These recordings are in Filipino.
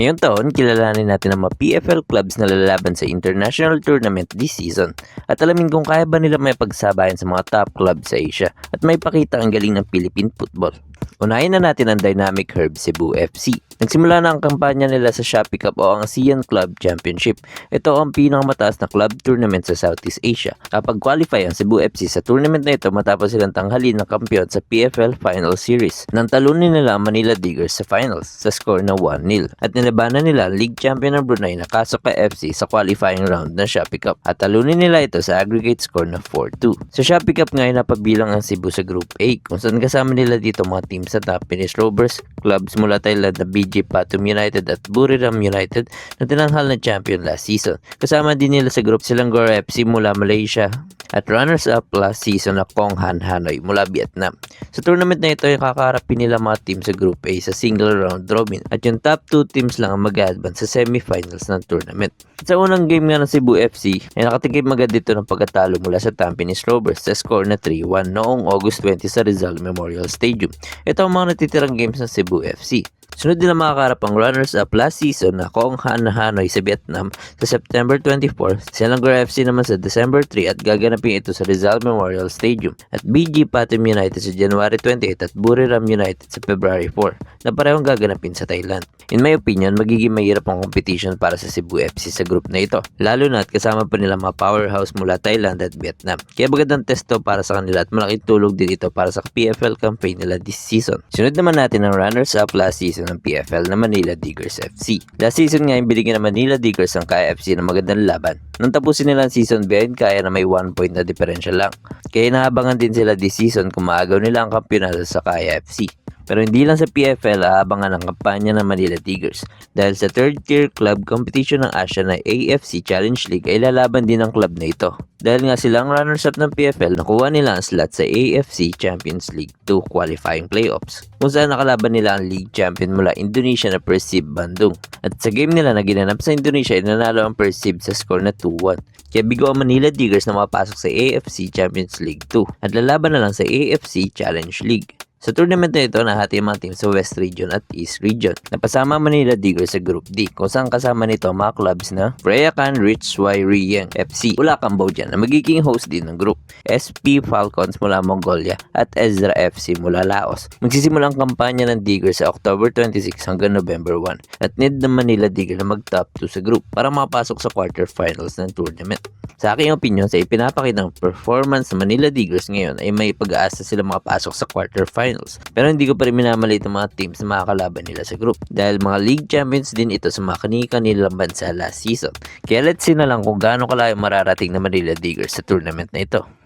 Ngayong taon, kilalanin natin ang mga PFL clubs na lalaban sa international tournament this season at alamin kung kaya ba nila may pagsabayan sa mga top clubs sa Asia at may pakita ang galing ng Philippine football. Unahin na natin ang Dynamic Herb Cebu FC. Nagsimula na ang kampanya nila sa Shopee Cup o ang ASEAN Club Championship. Ito ang pinakamataas na club tournament sa Southeast Asia. Kapag qualify ang Cebu FC sa tournament na ito matapos silang tanghalin ng kampiyon sa PFL Final Series. Nang talunin nila ang Manila Diggers sa finals sa score na 1-0 at nilabanan nila ang League Champion ng Brunei na Kasuka FC sa qualifying round ng Shopee Cup at talunin nila ito sa aggregate score na 4-2. Sa Shopee Cup ngayon napabilang ang Cebu sa Group A kung saan kasama nila dito mga team sa top Finish Rovers, clubs mula Thailand na BG Patum United at Buriram United na tinanghal na champion last season. Kasama din nila sa group silang Gora FC mula Malaysia at runners-up last season na Kong Han Hanoi mula Vietnam. Sa tournament na ito, yung kakaharapin nila mga team sa Group A sa single round robin at yung top 2 teams lang ang mag-advance sa semifinals ng tournament. Sa unang game nga ng Cebu FC, ay nakatikim agad dito ng pagkatalo mula sa Tampines Rovers sa score na 3-1 noong August 20 sa Rizal Memorial Stadium. Ito ang mga natitirang games ng Cebu FC. Sunod nila makakarap ang runners-up last season na Kong Han Hanoi sa Vietnam sa September 24, Selangor FC naman sa December 3 at gaganapin ito sa Rizal Memorial Stadium at BG Patum United sa January 28 at Buriram United sa February 4 na parehong gaganapin sa Thailand. In my opinion, magiging mahirap ang competition para sa Cebu FC sa group na ito, lalo na at kasama pa nila mga powerhouse mula Thailand at Vietnam. Kaya magandang testo para sa kanila at malaking tulog din ito para sa PFL campaign nila this season. Sunod naman natin ang runners-up last season ng PFL na Manila Diggers FC. Last season nga, binigyan ng Manila Diggers ang Kaya FC ng magandang laban. Nang tapusin nila ang season behind Kaya na may 1 point na diferensya lang. Kaya nahabangan din sila this season kung maagaw nila ang kampyonato sa Kaya FC. Pero hindi lang sa PFL aabangan ang kampanya ng Manila Tigers dahil sa third tier club competition ng Asia na AFC Challenge League ay lalaban din ang club na ito. Dahil nga silang runners-up ng PFL, nakuha nila ang slot sa AFC Champions League 2 qualifying playoffs kung saan nakalaban nila ang league champion mula Indonesia na Persib Bandung. At sa game nila na ginanap sa Indonesia ay nanalo ang Persib sa score na 2-1. Kaya bigo ang Manila Tigers na makapasok sa AFC Champions League 2 at lalaban na lang sa AFC Challenge League. Sa tournament na ito, nahati ang mga team sa West Region at East Region. Napasama Manila Diggers sa Group D, kung saan kasama nito ang mga clubs na Preacan Rich Y Riyeng FC, Ula Cambodia na magiging host din ng group, SP Falcons mula Mongolia at Ezra FC mula Laos. Magsisimula ang kampanya ng Diggers sa October 26 hanggang November 1 at need ng Manila Digger na mag-top 2 sa group para makapasok sa quarterfinals ng tournament. Sa aking opinion, sa ipinapakitang performance ng Manila Diggers ngayon ay may pag-aasa sila makapasok sa quarterfinals. Pero hindi ko pa rin minamaliit ang mga teams na makakalaban nila sa group dahil mga league champions din ito sa mga kanilang bansa last season. Kaya let's see na lang kung gaano kalayo mararating ng Manila Diggers sa tournament na ito.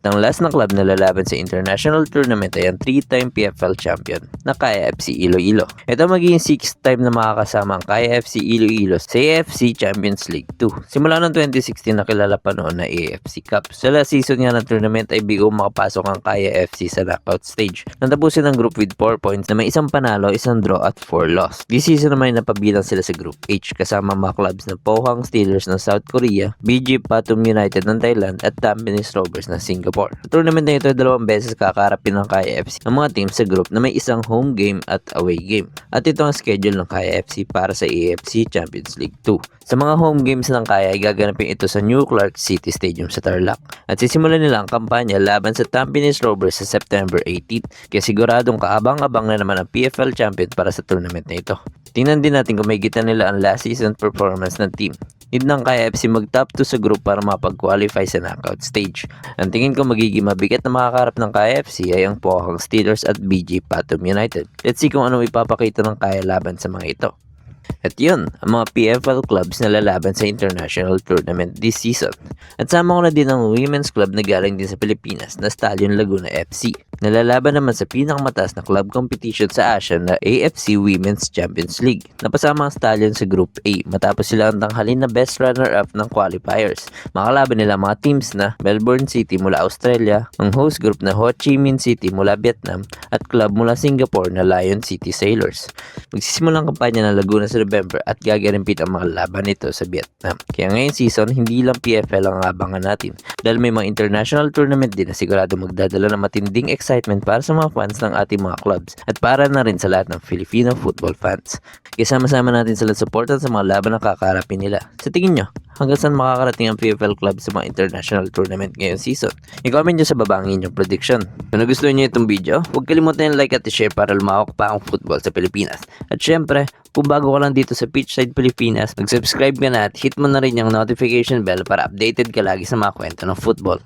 At ang last na club na lalaban sa international tournament ay ang 3-time PFL champion na Kaya FC Iloilo. Ito magiging 6th time na makakasama ang Kaya FC Iloilo sa AFC Champions League 2. Simula ng 2016 nakilala pa noon na AFC Cup. Sa last season nga ng tournament ay bigo makapasok ang Kaya FC sa knockout stage. Natapusin ang group with 4 points na may isang panalo, isang draw at 4 loss. This season naman ay napabilang sila sa group H kasama mga clubs na Pohang Steelers ng South Korea, BG Patum United ng Thailand at Tampines Rovers ng Singapore. Sa tournament na ito, dalawang beses kakaharapin ng Kaya FC ang mga teams sa group na may isang home game at away game. At ito ang schedule ng Kaya FC para sa AFC Champions League 2. Sa mga home games ng Kaya ay gaganapin ito sa New Clark City Stadium sa Tarlac. At sisimulan nila ang kampanya laban sa Tampines Rovers sa September 18. Kaya siguradong kaabang-abang na naman ang PFL champion para sa tournament na ito. Tingnan din natin kung may kita nila ang last season performance ng team. Need ng Kaya FC mag-top 2 sa group para mapag-qualify sa knockout stage. Ang tingin ko magiging mabigat na makakarap ng Kaya FC ay ang Pohang Steelers at BG Patum United. Let's see kung ano ipapakita ng Kaya laban sa mga ito. At yun, ang mga PFL clubs na lalaban sa international tournament this season. At sama ko na din ang women's club na galing din sa Pilipinas na Stallion Laguna FC. Nalalaban naman sa pinakamataas na club competition sa Asia na AFC Women's Champions League. Napasama ang Stallion sa Group A matapos sila ang tanghalin na best runner-up ng qualifiers. Makalaban nila mga teams na Melbourne City mula Australia, ang host group na Ho Chi Minh City mula Vietnam, at club mula Singapore na Lion City Sailors. Magsisimula ang kampanya ng Laguna sa November at gagarimpit ang mga laban nito sa Vietnam. Kaya ngayong season, hindi lang PFL ang abangan natin dahil may mga international tournament din na sigurado magdadala ng matinding excitement para sa mga fans ng ating mga clubs at para na rin sa lahat ng Filipino football fans. Kaya sama-sama natin sila supportan sa mga laban na kakarapin nila. Sa tingin nyo, hanggang saan makakarating ang PFL club sa mga international tournament ngayong season? I-comment nyo sa baba ang inyong prediction. Kung nagustuhan nyo itong video, huwag kalimutan yung like at i-share para lumawak pa ang football sa Pilipinas. At syempre, kung bago ka lang dito sa Pitchside Pilipinas, mag-subscribe ka na at hit mo na rin yung notification bell para updated ka lagi sa mga kwento ng football.